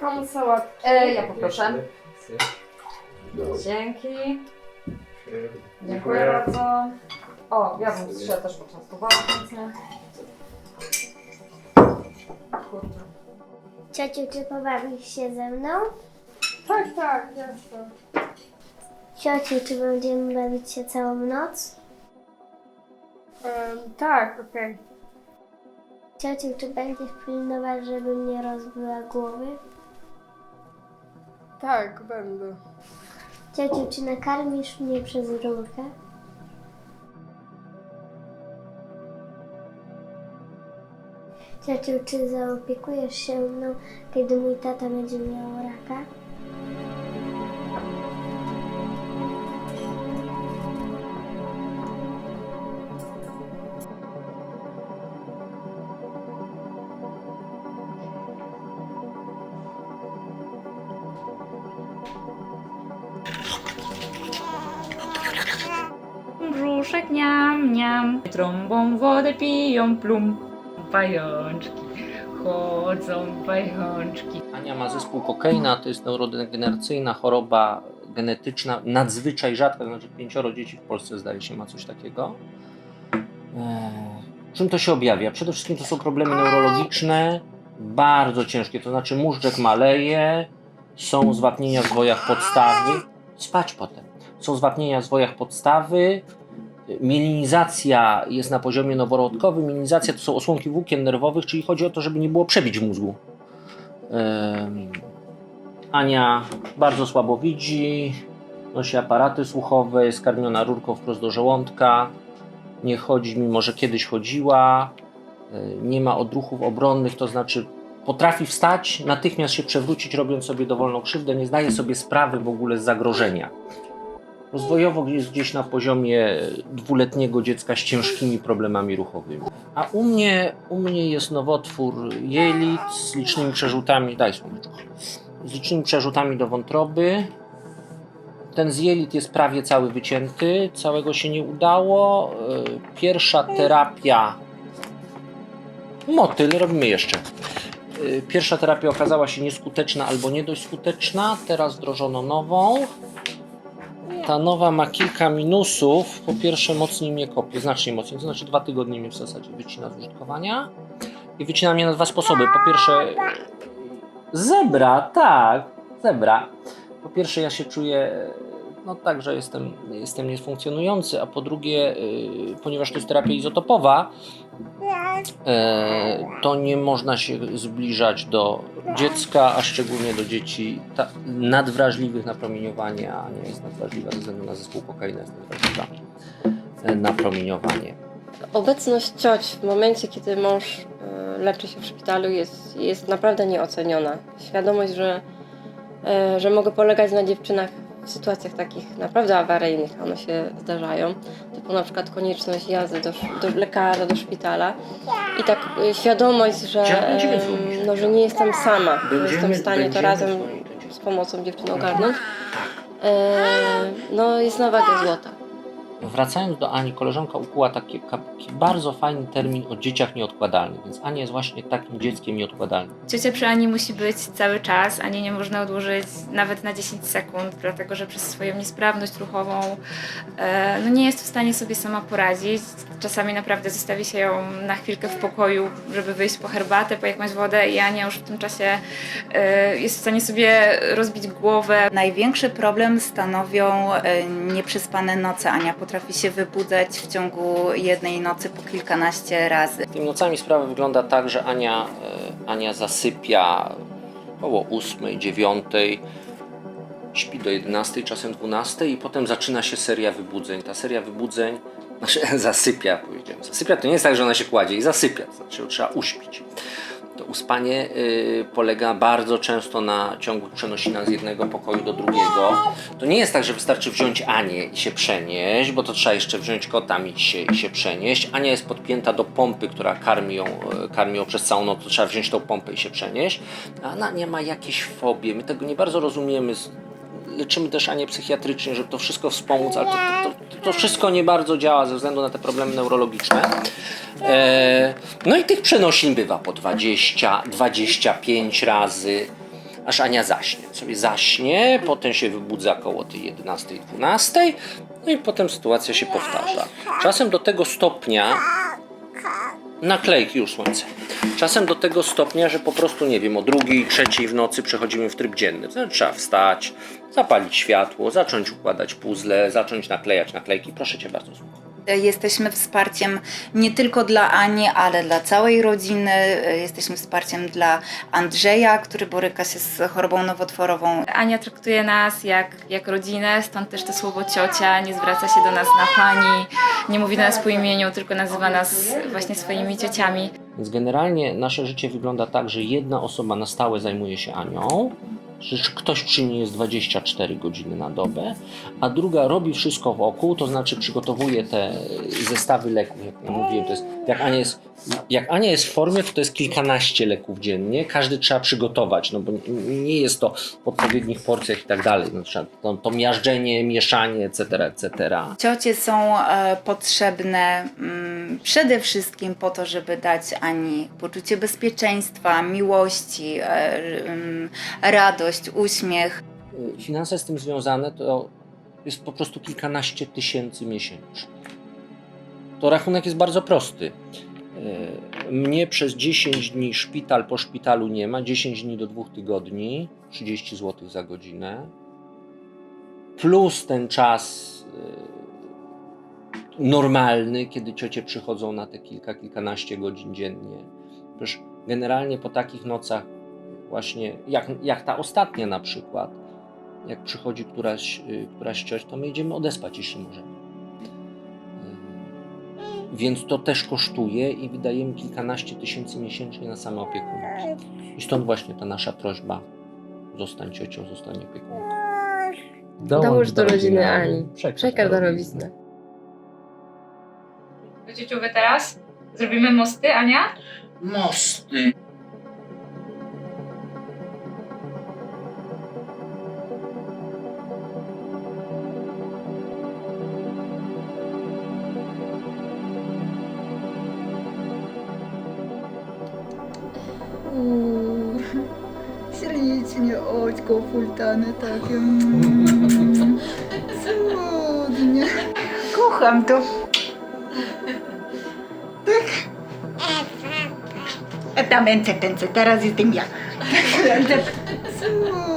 Komu sałatkę? E, ja poproszę. Dzięki. Dziękuję bardzo. O, ja bym się też poczęstowała. Kurczę. Ciociu, czy pobawisz się ze mną? Tak, tak, jasne. Ciociu, czy będziemy bawić się całą noc? Em, tak, okej. Ciociu, czy będziesz pilnować, żeby mnie rozbiła głowy? Tak, będę. Ciociu, czy nakarmisz mnie przez rurkę? Ciociu, czy zaopiekujesz się mną, kiedy mój tata będzie miał raka? Brzuszek niam, niam, trąbą wodę piją plum. Pajączki, chodzą pajączki. Ania ma zespół kokaina, to jest neurodegeneracyjna choroba genetyczna, nadzwyczaj rzadka, to znaczy pięcioro dzieci w Polsce zdaje się ma coś takiego. Eee, czym to się objawia? Przede wszystkim to są problemy neurologiczne, bardzo ciężkie, to znaczy móżdżek maleje, są zwapnienia w zwojach podstawy, spać potem, są zwapnienia w zwojach podstawy, mielinizacja jest na poziomie noworodkowym, mielinizacja to są osłonki włókien nerwowych, czyli chodzi o to, żeby nie było przebić mózgu. Ania bardzo słabo widzi, nosi aparaty słuchowe, jest karmiona rurką wprost do żołądka, nie chodzi, mimo że kiedyś chodziła, nie ma odruchów obronnych, to znaczy potrafi wstać, natychmiast się przewrócić, robiąc sobie dowolną krzywdę, nie zdaje sobie sprawy w ogóle z zagrożenia. Rozwojowo jest gdzieś na poziomie dwuletniego dziecka z ciężkimi problemami ruchowymi. A u mnie, u mnie jest nowotwór jelit z licznymi przerzutami, daj słoneczko, z licznymi przerzutami do wątroby. Ten z jelit jest prawie cały wycięty, całego się nie udało. Yy, Pierwsza terapia, motyl, robimy jeszcze. Yy, Pierwsza terapia okazała się nieskuteczna albo nie dość skuteczna, teraz wdrożono nową. Ta nowa ma kilka minusów. Po pierwsze, mocniej mnie kopie, znacznie mocniej, to znaczy dwa tygodnie mnie w zasadzie wycina z użytkowania. I wycina mnie na dwa sposoby. Po pierwsze, zebra, tak, zebra. Po pierwsze, ja się czuję, no tak, że jestem, jestem niesfunkcjonujący, a po drugie, y, ponieważ to jest terapia izotopowa, e, to nie można się zbliżać do dziecka, a szczególnie do dzieci nadwrażliwych na promieniowanie, a nie jest nadwrażliwa ze względu na zespół kokaina, jest nadwrażliwa e, na promieniowanie. Obecność cioć w momencie, kiedy mąż leczy się w szpitalu jest, jest naprawdę nieoceniona. Świadomość, że, że mogę polegać na dziewczynach w sytuacjach takich naprawdę awaryjnych, one się zdarzają, typu na przykład konieczność jazdy do, do lekarza, do szpitala i tak e, świadomość, że, no, że nie jestem sama, że Będziemy- jestem w stanie to razem z pomocą dziewczyn ogarnąć, e, no jest na wagę złota. Wracając do Ani, koleżanka ukuła taki, taki bardzo fajny termin o dzieciach nieodkładalnych, więc Ania jest właśnie takim dzieckiem nieodkładalnym. Ciocia przy Ani musi być cały czas, Ani nie można odłożyć nawet na 10 sekund, dlatego że przez swoją niesprawność ruchową e, no nie jest w stanie sobie sama poradzić. Czasami naprawdę zostawi się ją na chwilkę w pokoju, żeby wyjść po herbatę, po jakąś wodę i Ania już w tym czasie e, jest w stanie sobie rozbić głowę. Największy problem stanowią e, nieprzespane noce. Ania potrafi się wybudzać w ciągu jednej nocy po kilkanaście razy. Tymi nocami sprawa wygląda tak, że Ania, e, Ania zasypia około 8, 9, śpi do 11, czasem 12 i potem zaczyna się seria wybudzeń. Ta seria wybudzeń, znaczy zasypia, powiedziałem. Zasypia to nie jest tak, że ona się kładzie i zasypia, znaczy trzeba uśpić. To uspanie y, polega bardzo często na ciągłych przenosinach z jednego pokoju do drugiego. To nie jest tak, że wystarczy wziąć Anię i się przenieść, bo to trzeba jeszcze wziąć kota i się, i się przenieść. Ania jest podpięta do pompy, która karmi ją, e, karmi ją przez całą noc, to trzeba wziąć tą pompę i się przenieść. A Ona nie ma jakieś fobie, my tego nie bardzo rozumiemy. Leczymy też Anię psychiatrycznie, żeby to wszystko wspomóc, ale to, to, to, wszystko nie bardzo działa ze względu na te problemy neurologiczne. E, no i tych przenosin bywa po 20, 25 razy. aż Ania zaśnie. Sobie zaśnie, potem się wybudza koło tej 11-12, no i potem sytuacja się powtarza. Czasem do tego stopnia, naklejki już słońce, czasem do tego stopnia, że po prostu, nie wiem, o drugiej, trzeciej w nocy przechodzimy w tryb dzienny. Trzeba wstać, zapalić światło, zacząć układać puzzle, zacząć naklejać naklejki. Proszę Cię bardzo. Jesteśmy wsparciem nie tylko dla Ani, ale dla całej rodziny. Jesteśmy wsparciem dla Andrzeja, który boryka się z chorobą nowotworową. Ania traktuje nas jak, jak rodzinę, stąd też to słowo ciocia, nie zwraca się do nas na pani, nie mówi do nas po imieniu, tylko nazywa nas właśnie swoimi ciociami. Więc generalnie nasze życie wygląda tak, że jedna osoba na stałe zajmuje się Anią, że ktoś niej jest 24 godziny na dobę, a druga robi wszystko wokół, to znaczy przygotowuje te zestawy leków, jak ja mówiłem, to jest, jak Ania jest, jak Ania jest w formie, to to jest kilkanaście leków dziennie, każdy trzeba przygotować, no bo nie jest to w odpowiednich porcjach i tak dalej, no to, to miażdżenie, mieszanie, etc., etc. Ciocie są e, potrzebne mm, przede wszystkim po to, żeby dać Ani poczucie bezpieczeństwa, miłości, e, radość, uśmiech. Finanse z tym związane to jest po prostu kilkanaście tysięcy miesięcznie. To rachunek jest bardzo prosty. Y, Mnie przez 10 dni szpital po szpitalu nie ma, 10 dni do 2 tygodni, 30 zł za godzinę. Plus ten czas y, normalny, kiedy ciocie przychodzą na te kilka, kilkanaście godzin dziennie. Przecież generalnie po takich nocach właśnie jak, jak ta ostatnia na przykład, jak przychodzi któraś, y, któraś cioć, to my idziemy odespać, jeśli możemy. Y, Więc to też kosztuje i wydajemy kilkanaście tysięcy miesięcznie na same opiekunki. I stąd właśnie ta nasza prośba, zostań ciocią, zostań opiekunką. Dołóż do rodziny Ani. Przekaż Przekaż do darowiznę. Ciuciowy teraz? Zrobimy mosty, Ania? Mosty. Ślicznie, oczko fultane takie. Mm. Cudnie. Kocham to. Etamente, teraz jestem ja. Cudnie.